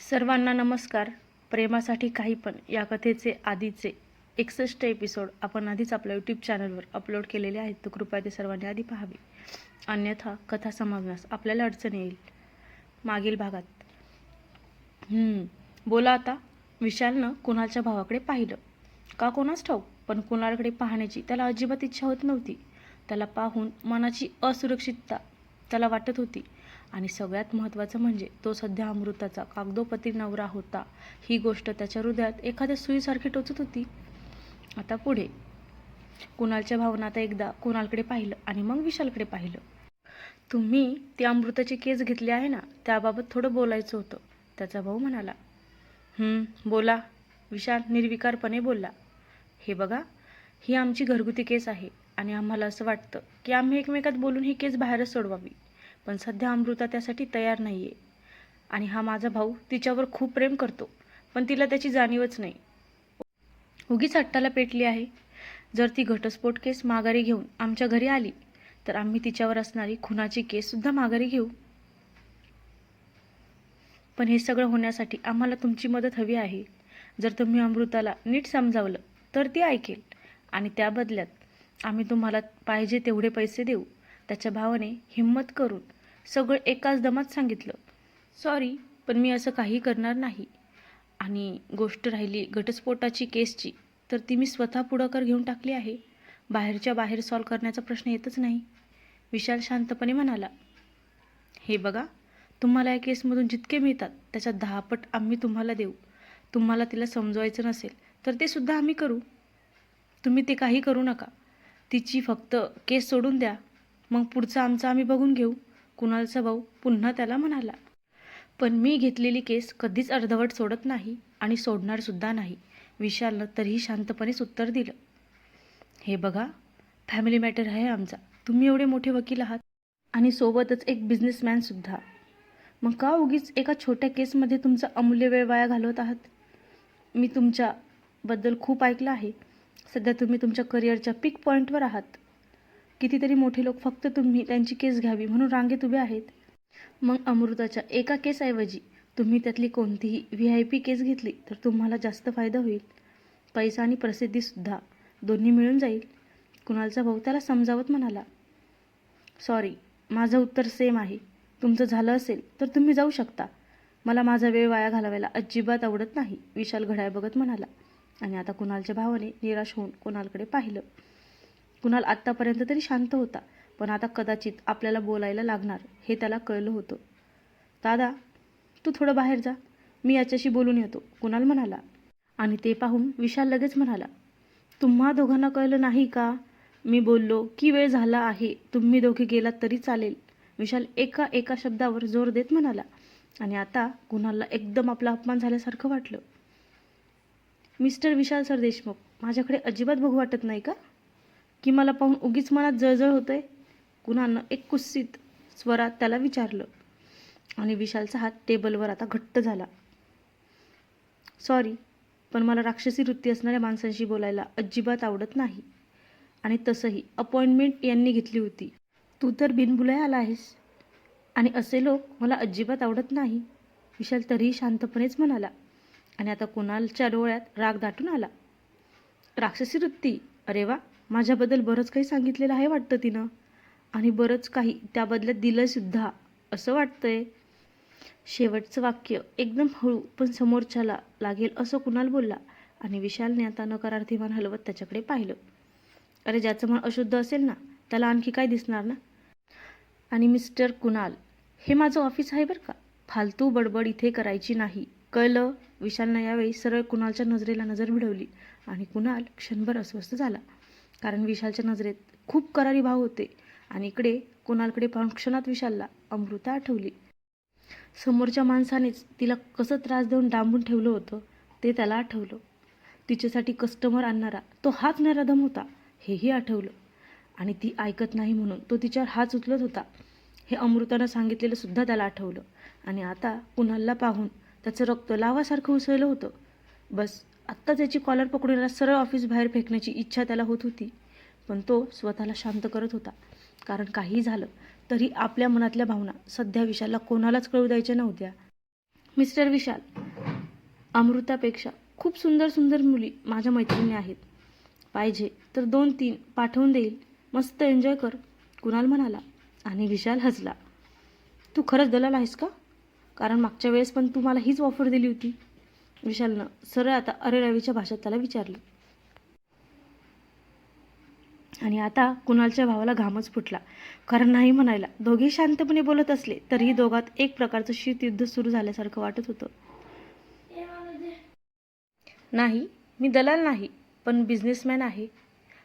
सर्वांना नमस्कार. प्रेमासाठी काही पण या कथेचे आधीचे एकसष्ट एपिसोड आपण आधीच आपल्या यूट्यूब चॅनलवर अपलोड केलेले आहेत. तर कृपया ते सर्वांनी आधी पाहावे. अन्यथा कथा समजण्यास आपल्याला अडचण येईल. मागील भागात. बोला आता. विशालनं कुणालच्या भावाकडे पाहिलं? का कोणाच ठाऊक? पण कुणालकडे पाहण्याची त्याला अजिबात इच्छा होत नव्हती. त्याला पाहून मनाची असुरक्षितता त्याला वाटत होती. आणि सगळ्यात महत्त्वाचं म्हणजे तो सध्या अमृताचा कागदोपती नवरा होता. ही गोष्ट त्याच्या हृदयात एखाद्या सुईसारखी टोचत होती. आता पुढे. कुणालच्या भावना आता एकदा कुणालकडे पाहिलं आणि मग विशालकडे पाहिलं. तुम्ही ती अमृताची केस घेतली आहे ना त्याबाबत थोडं बोलायचं होतं. त्याचा भाऊ म्हणाला बोला. विशाल निर्विकारपणे बोलला हे बघा ही आमची घरगुती केस आहे आणि आम्हाला असं वाटतं की आम्ही एकमेकात बोलून ही केस बाहेरच सोडवावी. पण सध्या अमृता त्यासाठी तयार नाही आहे आणि हा माझा भाऊ तिच्यावर खूप प्रेम करतो पण तिला त्याची जाणीवच नाही. उगीच हट्टाला पेटली आहे. जर ती घटस्फोट केस माघारी घेऊन आमच्या घरी आली तर आम्ही तिच्यावर असणारी खुनाची केससुद्धा माघारी घेऊ. पण हे सगळं होण्यासाठी आम्हाला तुमची मदत हवी आहे. जर तुम्ही अमृताला नीट समजावलं तर ती ऐकेल. आणि त्या बदल्यात आम्ही तुम्हाला पाहिजे तेवढे पैसे देऊ. त्याच्या भावाने हिंमत करून सगळं एकाच दमात सांगितलं. सॉरी पण मी असं काही करणार नाही. आणि गोष्ट राहिली घटस्फोटाची केसची तर ती मी स्वतः पुढाकार घेऊन टाकली आहे. बाहेरच्या बाहेर सॉल्व करण्याचा प्रश्न येतच नाही. विशाल शांतपणे म्हणाला. हे बघा तुम्हाला या केसमधून जितके मिळतात त्याच्या दहापट आम्ही तुम्हाला देऊ. तुम्हाला तिला समजवायचं नसेल तर ते सुद्धा आम्ही करू. तुम्ही ते काही करू नका. तिची फक्त केस सोडून द्या. मग पुढचं आमचं आम्ही बघून घेऊ. कुणालचा भाऊ पुन्हा त्याला म्हणाला पण मी घेतलेली केस कधीच अर्धवट सोडत नाही आणि सोडणारसुद्धा नाही. विशालनं तरीही शांतपणेच उत्तर दिलं हे बघा फॅमिली मॅटर आहे आमचा. तुम्ही एवढे मोठे वकील आहात आणि सोबतच एक बिझनेसमॅनसुद्धा मग का उगीच एका छोट्या केसमध्ये तुमचा अमूल्य वेळ वाया घालवत आहात? मी तुमच्याबद्दल खूप ऐकलं आहे. सध्या तुम्ही तुमच्या करिअरच्या पीक पॉईंटवर आहात. कितीतरी मोठे लोक फक्त तुम्ही त्यांची केस घ्यावी म्हणून रांगेत उभे आहेत. मग अमृताच्या एका केसऐवजी तुम्ही त्यातली कोणतीही व्ही आय पी केस घेतली तर तुम्हाला जास्त फायदा होईल. पैसा आणि प्रसिद्धीसुद्धा दोन्ही मिळून जाईल. कुणालचा भाऊ त्याला समजावत म्हणाला सॉरी माझं उत्तर सेम आहे. तुमचं झालं असेल तर तुम्ही जाऊ शकता. मला माझा वेळ वाया घालवायला अजिबात आवडत नाही विशाल घड्याळ बघत म्हणाला. आणि आता कुणालच्या भावाने निराश होऊन कुणालकडे पाहिलं. कुणाल आत्तापर्यंत तरी शांत होता पण आता कदाचित आपल्याला बोलायला लागणार हे त्याला कळलं होतं. दादा तू थोडं बाहेर जा मी याच्याशी बोलून येतो कुणाल म्हणाला. आणि ते पाहून विशाल लगेच म्हणाला तुम्हा दोघांना कळलं नाही का? मी बोललो की वेळ झाला आहे तुम्ही दोघे गेलात तरी चालेल. विशाल एका एका शब्दावर जोर देत म्हणाला. आणि आता कुणालला एकदम आपला अपमान झाल्यासारखं वाटलं. मिस्टर विशाल सर देशमुख माझ्याकडे अजिबात बघू वाटत नाही का? की मला पाहून उगीच मनात जळजळ होतंय. कुणानं एक कुस्सीत स्वरात त्याला विचारलं. आणि विशालचा हात टेबलवर आता घट्ट झाला. सॉरी पण मला राक्षसी वृत्ती असणाऱ्या माणसांशी बोलायला अजिबात आवडत नाही. आणि तसंही अपॉइंटमेंट यांनी घेतली होती. तू तर बिनबुलाय आला आहेस. आणि असे लोक मला अजिबात आवडत नाही. विशाल तरीही शांतपणेच म्हणाला. आणि आता कुणालच्या डोळ्यात राग दाटून आला. राक्षसी वृत्ती? अरे वा! माझ्याबद्दल बरंच काही सांगितलेलं आहे वाटतं तिनं. आणि बरंच काही त्या बदल्यात असं वाटतंय. शेवटचं वाक्य एकदम हळू पण समोरच्याला लागेल असं कुणाल बोलला आणि विशालने आता नकारार्थी मान हलवत त्याच्याकडे पाहिलं. अरे ज्याचं मन अशुद्ध असेल ना त्याला आणखी काय दिसणार ना? आणि मिस्टर कुणाल हे माझं ऑफिस आहे बरं का? फालतू बडबड इथे करायची नाही. कळलं? विशालनं यावेळी सरळ कुणालच्या नजरेला नजर भिडवली आणि कुणाल क्षणभर अस्वस्थ झाला. कारण विशालच्या नजरेत खूप करारी भाव होते आणि इकडे कुणालकडे पाहून क्षणात विशालला अमृता आठवली. समोरच्या माणसानेच तिला कसं त्रास देऊन डांबून ठेवलं होतं ते त्याला आठवलं. तिच्यासाठी कस्टमर आणणारा तो हाच नराधम होता हेही आठवलं. आणि ती ऐकत नाही म्हणून तो तिच्यावर हाच उचलत होता. हे अमृतानं सांगितलेलं सुद्धा त्याला आठवलं. आणि आता कुणालला पाहून त्याचं रक्त लावासारखं उसळलं होतं. बस आत्ता त्याची कॉलर पकडून याला सरळ ऑफिस बाहेर फेकण्याची इच्छा त्याला होत होती. पण तो स्वतःला शांत करत होता. कारण काही झालं तरी आपल्या मनातल्या भावना सध्या विशालला कोणालाच कळू द्यायच्या नव्हत्या. मिस्टर विशाल अमृतापेक्षा खूप सुंदर सुंदर मुली माझ्या मैत्रिणी आहेत. पाहिजे तर दोन तीन पाठवून देईल. मस्त एन्जॉय कर कुणाल म्हणाला आणि विशाल हसला. तू खरंच दलाल आहेस का? कारण मागच्या वेळेस पण तू मला हीच ऑफर दिली होती. विशालनं सरळ आता अरे रवीच्या भाषेत त्याला विचारलं. आणि आता कुणालच्या भावाला घामच फुटला. कारण नाही म्हणायला. दोघे शांतपणे बोलत असले तरीही दोघात एक प्रकारचं शीतयुद्ध सुरू झाल्यासारखं वाटत होतं. नाही मी दलाल नाही पण बिझनेसमॅन आहे.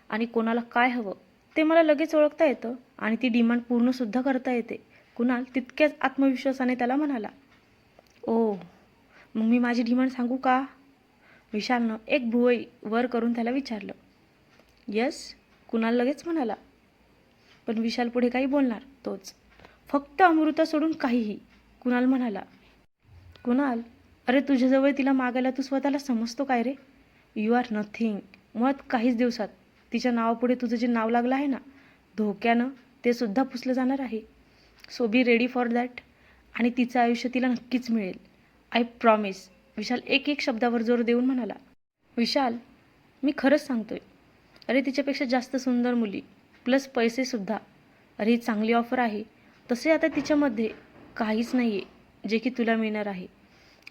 आणि कोणाला काय हवं ते मला लगेच ओळखता येतं. आणि ती डिमांड पूर्णसुद्धा करता येते. कुणाल तितक्याच आत्मविश्वासाने त्याला म्हणाला. ओ मग मी माझी डिमांड सांगू का? विशालनं एक भुवई वर करून त्याला विचारलं. यस कुणाल लगेच म्हणाला. पण विशाल पुढे काही बोलणार तोच. फक्त अमृता सोडून काहीही कुणाल म्हणाला. कुणाल अरे तुझ्याजवळ तिला मागायला तू स्वतःला समजतो काय रे? यू आर नथिंग मुळात काहीच दिवसात तिच्या नावापुढे तुझं जे नाव लागलं आहे ना धोक्यानं ते सुद्धा पुसलं जाणार आहे. So be ready for that आणि तिचं आयुष्य तिला नक्कीच मिळेल. आय प्रॉमिस विशाल एक एक शब्दावर जोर देऊन म्हणाला विशाल मी खरंच सांगतोय. अरे तिच्यापेक्षा जास्त सुंदर मुली प्लस पैसेसुद्धा अरे ही चांगली ऑफर आहे. तसे आता तिच्यामध्ये काहीच नाही आहे जे की तुला मिळणार आहे.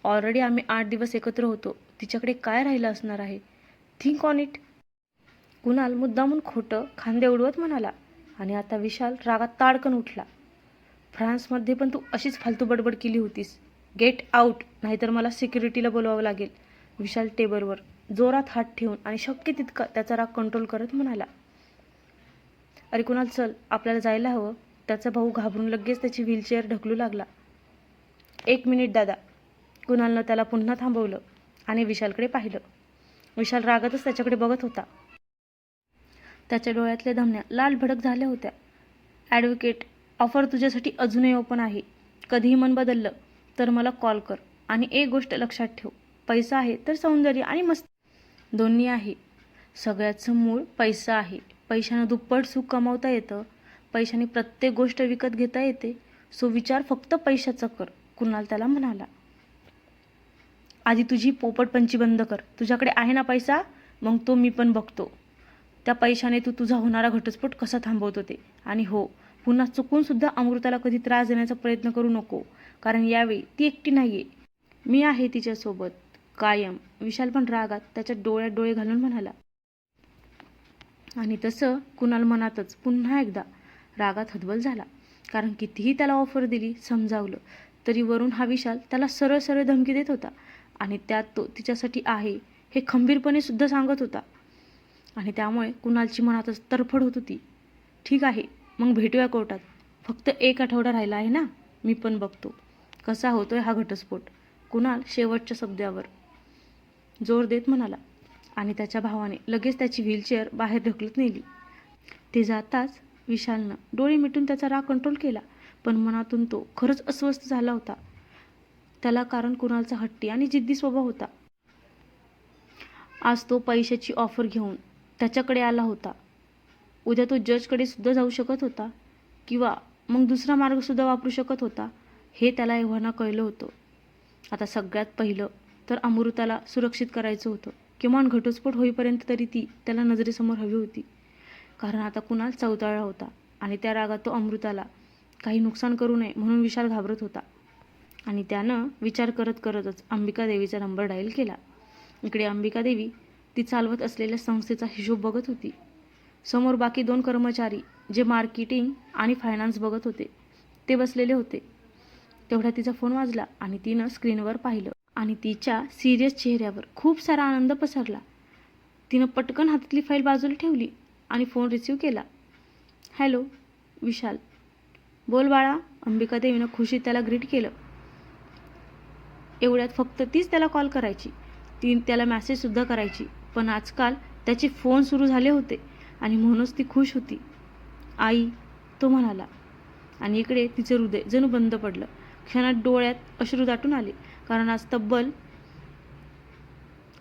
ऑलरेडी आम्ही आठ दिवस एकत्र होतो. तिच्याकडे काय राहिलं असणार आहे? थिंक ऑन इट कुणाल मुद्दामून खोटं खांदे उडवत म्हणाला आणि आता विशाल रागात ताडकन उठला. फ्रान्समध्ये पण तू अशीच फालतू बडबड केली होतीस. गेट आऊट नाहीतर मला सिक्युरिटीला बोलवावं लागेल. विशाल टेबलवर जोरात हात ठेवून आणि शक्य तितका त्याचा राग कंट्रोल करत म्हणाला अरे कुणाल चल आपल्याला जायला हवं. त्याचा भाऊ घाबरून लगेच त्याची व्हीलचेअर ढकलू लागला. एक मिनिट दादा. कुणालनं त्याला पुन्हा थांबवलं आणि विशालकडे पाहिलं. विशाल रागातच त्याच्याकडे बघत होता. त्याच्या डोळ्यातल्या धमन्या लाल भडक झाल्या होत्या. ॲडव्होकेट ऑफर तुझ्यासाठी अजूनही ओपन आहे. कधीही मन बदललं. तर मला कॉल कर आणि एक गोष्ट लक्षात ठेव. पैसा आहे तर सौंदर्य आणि मस्त. दोन्ही आहे. सगळ्याचं मूळ पैसा आहे. पैशानं दुप्पट सुख कमावता येतं. पैशाने प्रत्येक गोष्ट विकत घेता येते. सो विचार फक्त पैशाचा कर. कुणाल त्याला म्हणाला. आधी तुझी पोपटपंची बंद कर. तुझ्याकडे आहे ना पैसा? मग तो मी पण बघतो. त्या पैशाने तू तुझा होणारा घटस्फोट कसा थांबवतो ते? आणि हो पुन्हा चुकून सुद्धा अमृताला कधी त्रास देण्याचा प्रयत्न करू नको. कारण यावेळी ती एकटी नाही आहे मी आहे तिच्यासोबत. कायम. विशाल पण रागात त्याच्या डोळ्यात डोळे घालून म्हणाला. आणि तसं कुणाल मनातच पुन्हा एकदा रागात हतबल झाला. कारण कितीही त्याला ऑफर दिली समजावलं तरी वरून हा विशाल त्याला सरळ सरळ धमकी देत होता. आणि त्यात तो तिच्यासाठी आहे हे खंबीरपणे सुद्धा सांगत होता. आणि त्यामुळे कुणालची मनातच तरफड होत होती. ठीक आहे. मग भेटूया कोर्टात. फक्त एक आठवडा राहिला आहे ना? मी पण बघतो. कसा होतोय हा घटस्फोट? कुणाल शेवटच्या शब्दावर जोर देत म्हणाला. आणि त्याच्या भावाने लगेच त्याची व्हीलचेअर बाहेर ढकलत नेली. ते जाताच विशालनं डोळे मिटून त्याचा राग कंट्रोल केला. पण मनातून तो खरंच अस्वस्थ झाला होता. त्याला कारण कुणालचा हट्टी आणि जिद्दी स्वभाव होता. आज तो पैशाची ऑफर घेऊन त्याच्याकडे आला होता. उद्या तो जजकडे सुद्धा जाऊ शकत होता किंवा मग दुसरा मार्गसुद्धा वापरू शकत होता हे त्याला एव्हाना कळलं होतं. आता सगळ्यात पहिलं तर अमृताला सुरक्षित करायचं होतं. किमान घटस्फोट होईपर्यंत तरी ती त्याला नजरेसमोर हवी होती. कारण आता कुणाल चौताळा होता आणि त्या रागात तो अमृताला काही नुकसान करू नये म्हणून विशाल घाबरत होता. आणि त्यानं विचार करत करतच अंबिका देवीचा नंबर डायल केला. इकडे अंबिका देवी ती चालवत असलेल्या संस्थेचा हिशोब बघत होती. समोर बाकी दोन कर्मचारी जे मार्केटिंग आणि फायनान्स बघत होते ते बसलेले होते. तेवढ्या तिचा फोन वाजला आणि तिनं स्क्रीनवर पाहिलं आणि तिच्या सिरियस चेहऱ्यावर खूप सारा आनंद पसरला. तिनं पटकन हातातली फाईल बाजूला ठेवली आणि फोन रिसीव्ह केला. हॅलो विशाल. बोल बाळा. अंबिका देवीनं खुशीत त्याला ग्रीट केलं. एवढ्यात फक्त तीच त्याला कॉल करायची. ती त्याला मॅसेजसुद्धा करायची. पण आजकाल त्याचे फोन सुरू झाले होते. आणि म्हणूनच ती खुश होती. आई तो म्हणाला. आणि इकडे तिचे हृदय जणू बंद पडलं. क्षणात डोळ्यात अश्रू दाटून आले. कारण आज तब्बल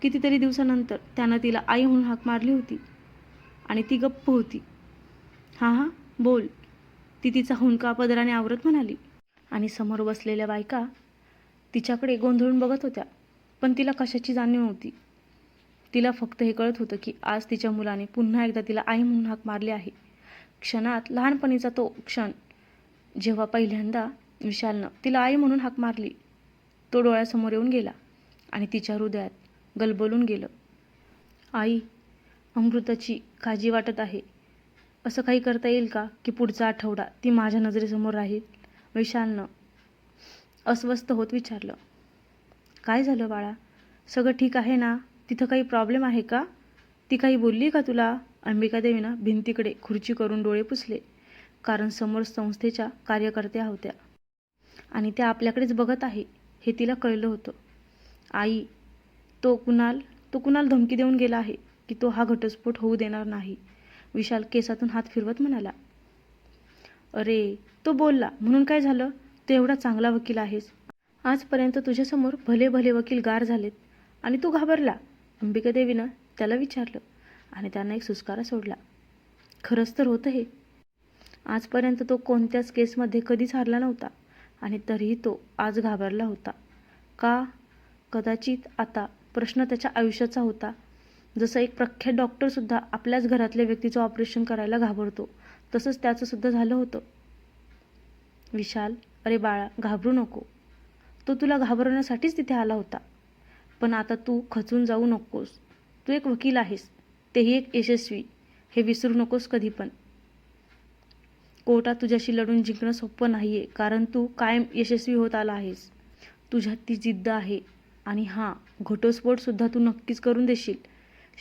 कितीतरी दिवसानंतर त्यानं तिला आई म्हणून हाक मारली होती. आणि ती गप्प होती. हां हां बोल. ती तिचा हुंका पदराने आवरत म्हणाली. आणि समोर बसलेल्या बायका तिच्याकडे गोंधळून बघत होत्या. पण तिला कशाची जाणीव नव्हती. तिला फक्त हे कळत होतं की आज तिच्या मुलाने पुन्हा एकदा तिला आई म्हणून हाक मारली आहे. क्षणात लहानपणीचा तो क्षण जेव्हा पहिल्यांदा विशालनं तिला आई म्हणून हाक मारली तो डोळ्यासमोर येऊन गेला आणि तिच्या हृदयात गलबलून गेलं. आई अमृताची काळजी वाटत आहे. असं काही करता येईल का की पुढचा आठवडा ती माझ्या नजरेसमोर राहील? विशालनं अस्वस्थ होत विचारलं. काय झालं बाळा? सगळं ठीक आहे ना? तिथं काही प्रॉब्लेम आहे का? ती काही बोलली का तुला? अंबिका देवीनं भिंतीकडे खुर्ची करून डोळे पुसले. कारण समोर संस्थेच्या कार्यकर्त्या होत्या. आणि त्या आपल्याकडेच बघत आहे हे तिला कळलं होतं. आई तो कुणाल तो कुणाल धमकी देऊन गेला आहे की तो हा घटस्फोट होऊ देणार नाही विशाल केसातून हात फिरवत म्हणाला. अरे तो बोलला म्हणून काय झालं? तू एवढा चांगला वकील आहेस. आजपर्यंत तुझ्यासमोर भले भले वकील गार झालेत आणि तू घाबरला. अंबिकादेवीनं त्याला विचारलं आणि त्यांना एक सुस्कारा सोडला. खरंच तर होतं हे. आजपर्यंत तो कोणत्याच केसमध्ये कधीच हारला नव्हता आणि तरीही तो आज घाबरला होता. का? कदाचित आता प्रश्न त्याच्या आयुष्याचा होता. जसं एक प्रख्यात डॉक्टरसुद्धा आपल्याच घरातल्या व्यक्तीचं ऑपरेशन करायला घाबरतो तसंच त्याचंसुद्धा झालं होतं. विशाल अरे बाळा घाबरू नको. तो तुला घाबरवण्यासाठीच तिथे आला होता. पण आता तू खचून जाऊ नकोस. तू एक वकील आहेस. तेही एक यशस्वी. हे विसरू नकोस कधी पण. कोर्टात तुझ्याशी लढून जिंकणं सोपं नाही आहे कारण तू कायम यशस्वी होत आला आहेस. तुझ्यात ती जिद्द आहे. आणि हां घटस्फोटसुद्धा तू नक्कीच करून देशील.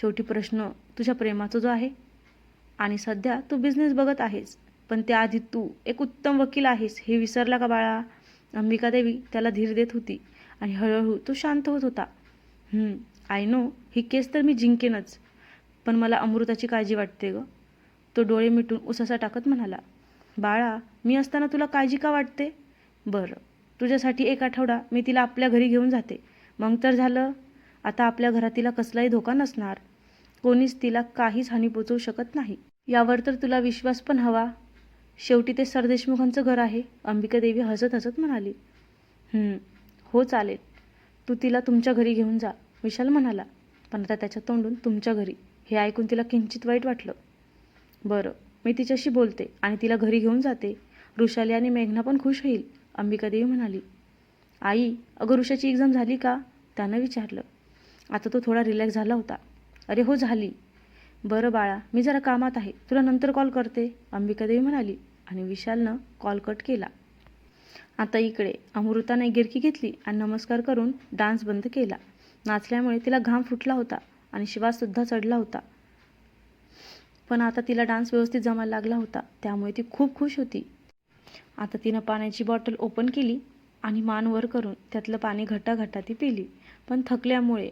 शेवटी प्रश्न तुझ्या प्रेमाचा जो आहे. आणि सध्या तू बिझनेस बघत आहेस. पण त्याआधी तू एक उत्तम वकील आहेस. हे विसरला का बाळा? अंबिका देवी त्याला धीर देत होती. आणि हळूहळू तो शांत होत होता. आय नो ही केस तर मी जिंकेनच. पण मला अमृताची काळजी वाटते ग. तो डोळे मिटून उसासा टाकत म्हणाला बाळा मी असताना तुला काळजी का वाटते? बरं तुझ्यासाठी एक आठवडा मी तिला आपल्या घरी घेऊन जाते. मग तर झालं. आता आपल्या घरात तिला कसलाही धोका नसणार. कोणीच तिला काहीच हानी पोचवू शकत नाही. यावर तर तुला विश्वास पण हवा. शेवटी ते सरदेशमुखांचं घर आहे. अंबिका देवी हसत हसत म्हणाली हो चालेल. तू तिला तुमच्या घरी घेऊन जा विशाल म्हणाला. पण आता त्याच्या तोंडून तुमच्या घरी. हे ऐकून तिला किंचित वाईट वाटलं. बरं मी तिच्याशी बोलते आणि तिला घरी घेऊन जाते. ऋषाली आणि मेघना पण खुश होईल अंबिका देवी म्हणाली. आई अगं ऋषाची एक्झाम झाली का? त्यानं विचारलं. आता तो थोडा रिलॅक्स झाला होता. अरे हो झाली. बरं बाळा मी जरा कामात आहे. तुला नंतर कॉल करते अंबिका देवी म्हणाली आणि विशालनं कॉल कट केला. आता इकडे अमृताने गिरकी घेतली आणि नमस्कार करून डान्स बंद केला. नाचल्यामुळे तिला घाम फुटला होता आणि श्वाससुद्धा चढला होता. पण आता तिला डान्स व्यवस्थित जमायला लागला होता त्यामुळे ती खूप खुश होती. आता तिनं पाण्याची बॉटल ओपन केली आणि मान वर करून त्यातलं पाणी घटाघटा ती पिली. पण थकल्यामुळे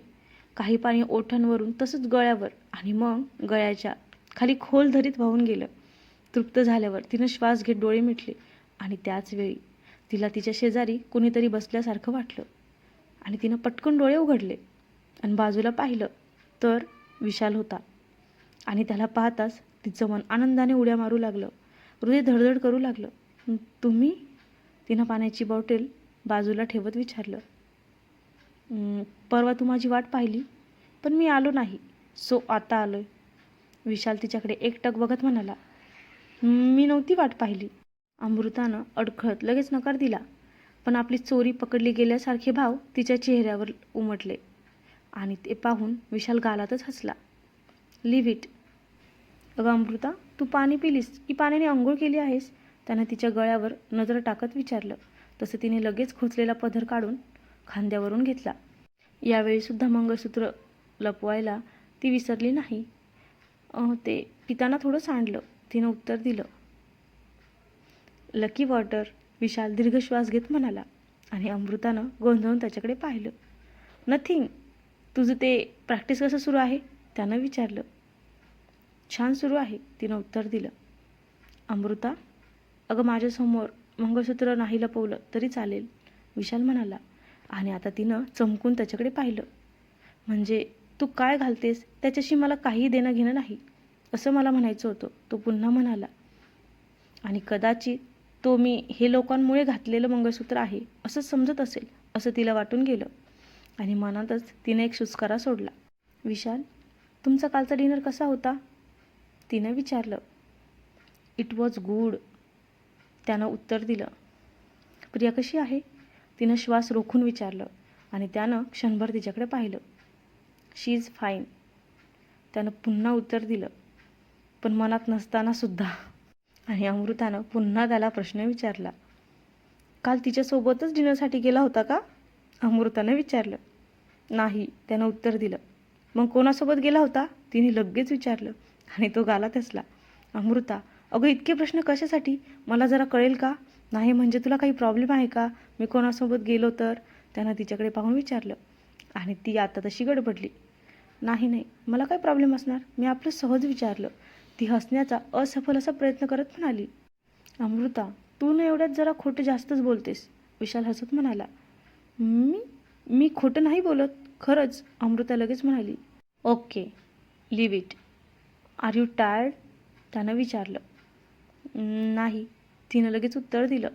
काही पाणी ओठांवरून तसंच गळ्यावर आणि मग गळ्याच्या खाली खोल धरीत वाहून गेलं. तृप्त झाल्यावर तिनं श्वास घेत डोळे मिटले आणि त्याच वेळी तिला तिच्या शेजारी कुणीतरी बसल्यासारखं वाटलं. आणि तिनं पटकन डोळे उघडले आणि बाजूला पाहिलं तर विशाल होता. आणि त्याला पाहताच तिचं मन आनंदाने उड्या मारू लागलं. हृदय धडधड करू लागलं. तुम्ही? तिनं पाण्याची बॉटल बाजूला ठेवत विचारलं. परवा तू माझी वाट पाहिली पण मी आलो नाही. सो आता आलोय. विशाल तिच्याकडे एकटक बघत म्हणाला. मी नव्हती वाट पाहिली. अमृतानं अडखळत लगेच नकार दिला. पण आपली चोरी पकडली गेल्यासारखे भाव तिच्या चेहऱ्यावर उमटले आणि ते पाहून विशाल गालातच हसला. Leave it. अगं अमृता तू पाणी पिलीस की पाण्याने आंघोळ केली आहेस? त्यानं तिच्या गळ्यावर नजर टाकत विचारलं. तसं तिने लगेच खोचलेला पदर काढून खांद्यावरून घेतला. यावेळीसुद्धा मंगळसूत्र लपवायला ती विसरली नाही. ते पिताना थोडं सांडलं. तिनं उत्तर दिलं. लकी वॉटर विशाल दीर्घ श्वास घेत म्हणाला आणि अमृतानं गोंधळून त्याच्याकडे पाहिलं. नथिंग तुझं ते प्रॅक्टिस कसं सुरू आहे? त्यानं विचारलं. छान सुरू आहे तिनं उत्तर दिलं. अमृता अगं माझ्यासमोर मंगळसूत्र नाही लपवलं तरी चालेल विशाल म्हणाला आणि आता तिनं चमकून त्याच्याकडे पाहिलं. म्हणजे तू काय घालतेस? त्याच्याशी मला काही देणं घेणं नाही असं मला म्हणायचं होतं. तो पुन्हा म्हणाला. आणि कदाचित तो मी हे लोकांमुळे घातलेलं मंगळसूत्र आहे असं समजत असेल असं तिला वाटून गेलं. आणि मनातच तिने एक सुस्कारा सोडला. विशाल तुमचा कालचा डिनर कसा होता? तिनं विचारलं. इट वॉज गुड त्यानं उत्तर दिलं. प्रिया कशी आहे? तिनं श्वास रोखून विचारलं आणि त्यानं क्षणभर तिच्याकडे पाहिलं. शी इज फाईन त्यानं पुन्हा उत्तर दिलं. पण मनात नसतानासुद्धा आणि अमृतानं पुन्हा त्याला प्रश्न विचारला. काल तिच्यासोबतच डिनरसाठी गेला होता का? अमृतानं विचारलं. नाही त्यानं उत्तर दिलं. मग कोणासोबत गेला होता? तिने लगेच विचारलं आणि तो गाला असला अमृता अगं इतके प्रश्न कशासाठी? मला जरा कळेल का? नाही म्हणजे तुला काही प्रॉब्लेम आहे का? मी कोणासोबत गेलो तर? त्यानं तिच्याकडे पाहून विचारलं आणि ती आता तशी गडबडली. नाही नाही मला काय प्रॉब्लेम असणार? मी आपलं सहज विचारलं. ती हसण्याचा असफल असा प्रयत्न करत म्हणाली अमृता तू न एवढ्यात जरा खोटं जास्तच बोलतेस विशाल हसत म्हणाला. मी? मी खोटं नाही बोलत खरंच अमृता लगेच म्हणाली. Okay leave it. Are you tired? त्यानं विचारलं. नाही तिनं लगेच उत्तर दिलं.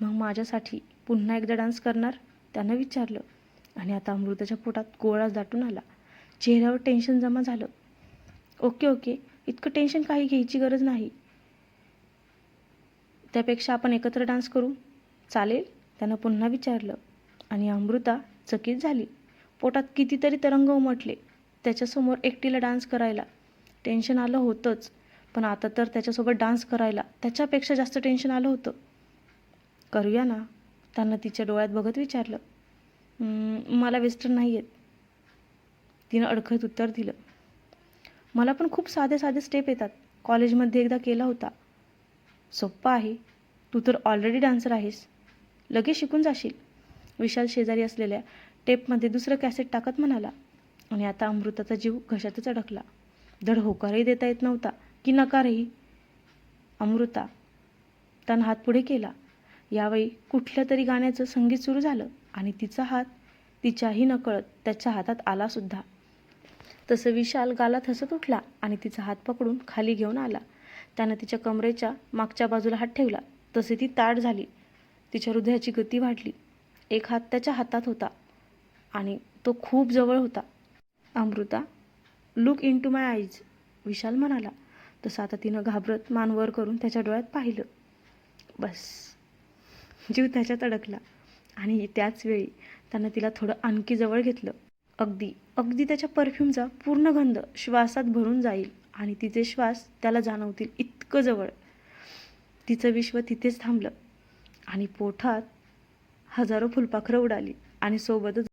मग माझ्यासाठी पुन्हा एकदा डान्स करणार? त्यानं विचारलं. आणि आता अमृताच्या पोटात गोळा दाटून आला. चेहऱ्यावर टेन्शन जमा झालं. ओके ओके इतकं टेन्शन काही घ्यायची गरज नाही. त्यापेक्षा आपण एकत्र डान्स करू. चालेल? त्यानं पुन्हा विचारलं. आणि अमृता चकित झाली. पोटात कितीतरी तरंग उमटले. त्याच्यासमोर एकटीला डान्स करायला. टेन्शन आलं होतंच. पण आता तर त्याच्यासोबत डान्स करायला त्याच्यापेक्षा जास्त टेन्शन आलं होतं. करूया ना? त्यांना तिच्या डोळ्यात बघत विचारलं. मला वेस्टर्न नाही आहेत तिनं अडखळत उत्तर दिलं. मला पण खूप साधे साधे स्टेप येतात. कॉलेजमध्ये एकदा केला होता. सोप्पा आहे. तू तर ऑलरेडी डान्सर आहेस. लगेच शिकून जाशील. विशाल शेजारी असलेल्या टेपमध्ये दुसरं कॅसेट टाकत म्हणाला. आणि आता अमृताचा जीव घशातच अडकला. धड होकारही देता येत नव्हता की नकारही. अमृता त्यानं हात पुढे केला. यावेळी कुठल्या तरी गाण्याचं संगीत सुरू झालं आणि तिचा हात तिच्याही नकळत त्याच्या हातात आलासुद्धा तसं विशाल गालात हसत उठला आणि तिचा हात पकडून खाली घेऊन आला. त्यानं तिच्या कमरेच्या मागच्या बाजूला हात ठेवला. तसे ती ताट झाली. तिच्या हृदयाची गती वाढली. एक हात त्याच्या हातात होता आणि तो खूप जवळ होता. Amrita look into my eyes Vishal म्हणाला. तसं आता तिनं घाबरत मान वर करून त्याच्या डोळ्यात पाहिलं. बस. जीव त्याच्यात अडकला. आणि त्याच वेळी त्यानं तिला थोडं आणखी जवळ घेतलं. अगदी अगदी त्याच्या परफ्यूमचा पूर्ण गंध श्वासात भरून जाईल आणि तिचे श्वास त्याला जाणवतील इतकं जवळ. तिचं विश्व तिथेच थांबलं आणि पोठात हजारो फुलपाखरं उडाली आणि सोबतच